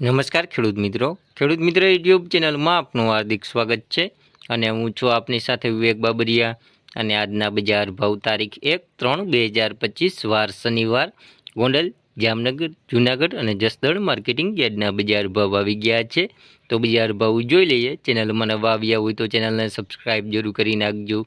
નમસ્કાર ખેડૂત મિત્રો. ખેડૂત મિત્ર યુટ્યુબ ચેનલમાં આપનું હાર્દિક સ્વાગત છે અને હું છું આપની સાથે વિવેક બાબરિયા અને આજના બજાર ભાવ તારીખ એક ત્રણ બે હજાર પચીસ, વાર શનિવાર, ગોંડલ, જામનગર, જુનાગઢ અને જસદણ માર્કેટિંગ યાર્ડના બજાર ભાવ આવી ગયા છે. તો બજાર ભાવ જોઈ લઈએ. ચેનલમાં નવા આવ્યા હોય તો ચેનલને સબસ્ક્રાઈબ જરૂર કરી નાખજો.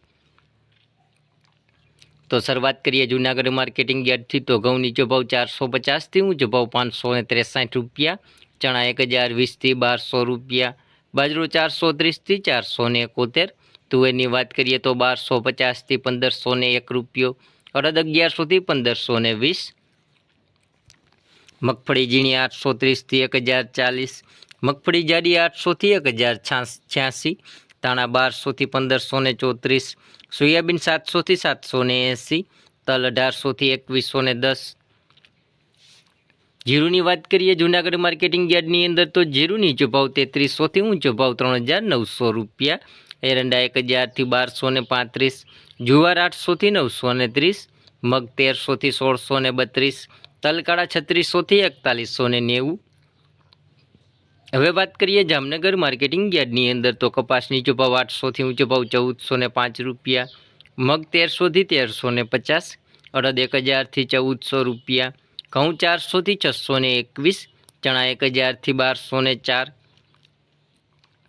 તો શરૂઆત કરીએ જૂનાગઢ માર્કેટિંગ યાર્ડથી. તો ઘઉં નીચો ભાવ ચારસો પચાસથી, ઊંચો ભાવ પાંચસો ને ત્રેસાઠ રૂપિયા. ચણા એક હજાર વીસથી બારસો રૂપિયા. બાજરો ચારસો ત્રીસથી ચારસો ને એકોતેર. તુવેરની વાત કરીએ તો બારસો પચાસથી પંદરસો ને એક રૂપિયો. અડદ અગિયારસોથી પંદરસો ને વીસ. મગફળી ઝીણી આઠસો ત્રીસથી એક હજાર ચાલીસ. મગફળી જાડી આઠસોથી એક હજાર છ્યાસી તાણા બારસોથી પંદરસો ને ચોત્રીસ, સોયાબીન સાતસોથી સાતસો ને એંસી, તલ અઢારસોથી એકવીસો ને દસ. જીરુની વાત કરીએ જૂનાગઢ માર્કેટિંગ યાર્ડની અંદર તો જીરું નીચો ભાવ તેત્રીસોથી ઊંચો ભાવ ત્રણ હજાર નવસો રૂપિયા, એરંડા એક હજારથી બારસો ને પાંત્રીસ, જુવાર આઠસોથી નવસો ને ત્રીસ, મગ તેરસોથી સોળસો ને બત્રીસ, તલકાળા છત્રીસોથી એકતાલીસો ને નેવું હવે વાત કરીએ જામનગર માર્કેટિંગ યાર્ડની અંદર તો કપાસની ભાવ આઠસોથી ઊંચો ભાવ ચૌદસો ને પાંચ રૂપિયા, મગ તેરસોથી તેરસો ને પચાસ, અડદ એક હજારથી ચૌદસો રૂપિયા, ઘઉં ચારસોથી છસો ને એકવીસ, ચણા એક હજારથી બારસો ને ચાર,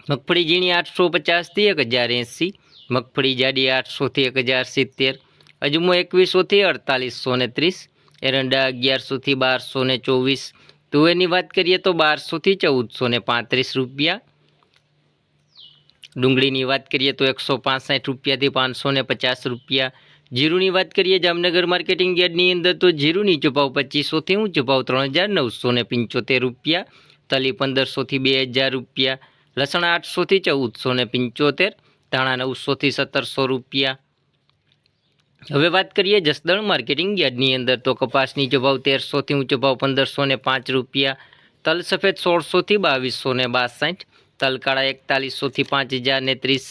મગફળી ઝીણી આઠસો પચાસથી એક હજાર એંસી, મગફળી જાડી આઠસોથી એક હજાર સિત્તેર, અજમો એકવીસોથી અડતાલીસો ને ત્રીસ, એરંડા અગિયારસોથી બારસો ને ચોવીસ તુવેરની વાત કરીએ તો બારસોથી ચૌદસો ને પાંત્રીસ રૂપિયા. ડુંગળીની વાત કરીએ તો એકસો પાંસઠ રૂપિયાથી પાંચસો ને પચાસ રૂપિયા. જીરુની વાત કરીએ જામનગર માર્કેટિંગ યાર્ડની અંદર તો જીરું નીચો પચીસોથી ઊંચો ભાવ ત્રણ હજાર નવસો ને પંચોતેર રૂપિયા. તલી પંદરસોથી બે હજાર રૂપિયા. લસણ આઠસોથી ચૌદસો ને પંચોતેર. ધાણા નવસોથી સત્તરસો રૂપિયા. હવે વાત કરીએ જસદણ માર્કેટિંગ યાર્ડની અંદર, તો કપાસ નીચો ભાવ તેરસોથી ઊંચો ભાવ પંદરસો ને પાંચ રૂપિયા, તલ સફેદ સોળસોથી બાવીસો ને બાસઠ, તલકાળા એકતાલીસોથી પાંચ હજાર ને ત્રીસ,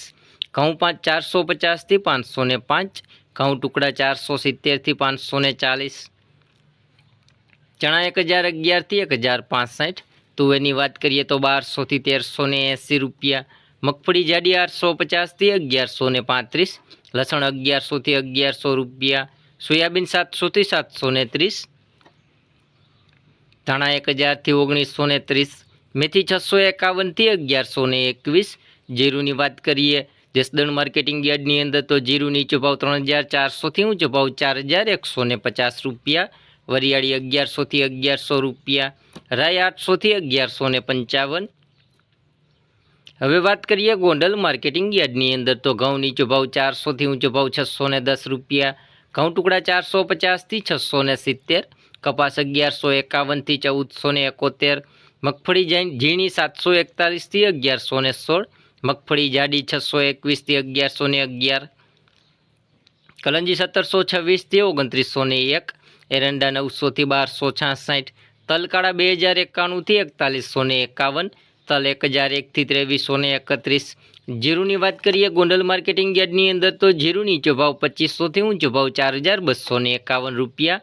ઘઉં પાંચ ચારસો પચાસથી પાંચસો ને પાંચ, ઘઉં ટુકડા ચારસો સિત્તેરથી પાંચસો ને ચાલીસ, ચણા એક હજાર અગિયારથી એક હજાર પાસઠ, તુવેરની વાત કરીએ તો બારસોથી તેરસો ને એંસી રૂપિયા મગફળી જાડી આઠસો પચાસથી અગિયારસો ને પાંત્રીસ, લસણ અગિયારસોથી અગિયારસો રૂપિયા, સોયાબીન સાતસોથી સાતસો ને ત્રીસ, ધાણા એક હજારથી ઓગણીસો ને ત્રીસ, મેથી છસો એકાવનથી અગિયારસો ને એકવીસ. જીરુની વાત કરીએ, જસદણ માર્કેટિંગ યાર્ડની અંદર તો જીરું નીચો ભાવ ત્રણ હજાર ચારસોથી ઊંચો ભાવ ચાર હજાર એકસો ને પચાસ રૂપિયા. વરિયાળી અગિયારસોથી અગિયારસો રૂપિયા. રાય આઠસોથી અગિયારસો ને પંચાવન. હવે વાત કરીએ ગોંડલ માર્કેટિંગ યાર્ડની અંદર, તો ઘઉં નીચો ભાવ ચારસોથી ઊંચો ભાવ છસો ને દસ રૂપિયા, ઘઉં ટુકડા ચારસો પચાસથી છસો ને સિત્તેર, કપાસ અગિયારસો એકાવનથી ચૌદસો ને એકોતેર, મગફળી ઝીણી સાતસો એકતાલીસથી અગિયારસો ને સોળ, મગફળી જાડી છસો એકવીસથી અગિયારસો ને અગિયાર, કલંજી સત્તરસો છવ્વીસથી ઓગણત્રીસો ને એક, એરંડા નવસોથી બારસો છાસઠ, તલકાળા બે હજાર એકાણુંથી એકતાલીસો ને એકાવન તલ એક હજાર એકથી ત્રેવીસો ને એકત્રીસ. જીરુની વાત કરીએ ગોંડલ માર્કેટિંગ યાર્ડની અંદર, તો જીરું નીચો ભાવ પચીસોથી ઊંચો ભાવ ચાર હજાર બસો ને એકાવન રૂપિયા.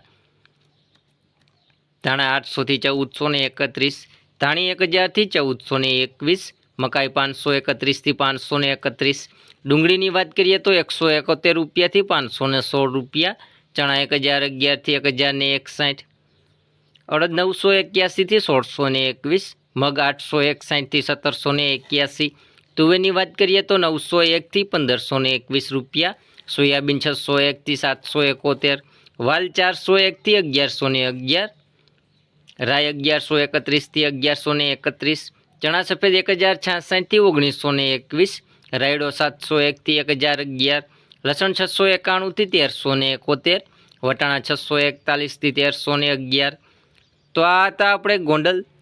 ધાણા આઠસોથી ચૌદસો ને એકત્રીસ. ધાણી એક હજારથી ચૌદસો ને એકવીસ. મકાઈ પાંચસો એકત્રીસથી પાંચસો ને એકત્રીસ. ડુંગળીની વાત કરીએ તો એકસો એકોતેર રૂપિયાથી પાંચસો ને સોળ રૂપિયા. ચણા એક હજાર અગિયારથી એક હજાર ને એકસાઠ. અડદ નવસો એક્યાસીથી સોળસો ને એકવીસ. મગ આઠસો એકસાઠથી સત્તરસો ને એક્યાસી. તુવેરની વાત કરીએ તો નવસો એકથી પંદરસો ને એકવીસ રૂપિયા. સોયાબીન છસો એકથી સાતસો એકોતેર. વાલ ચારસો એકથી અગિયારસો ને અગિયાર. રાય અગિયારસો એકત્રીસથી અગિયારસો ને એકત્રીસ. ચણા સફેદ એક હજાર છાસઠથી ઓગણીસો ને એકવીસ. રાયડો સાતસો એકથી એક હજાર અગિયાર. લસણ છસો એકાણુંથી તેરસો ને એકોતેર. વટાણા છસો એકતાલીસથી તેરસો ને અગિયાર. તો આ હતા આપણે ગોંડલ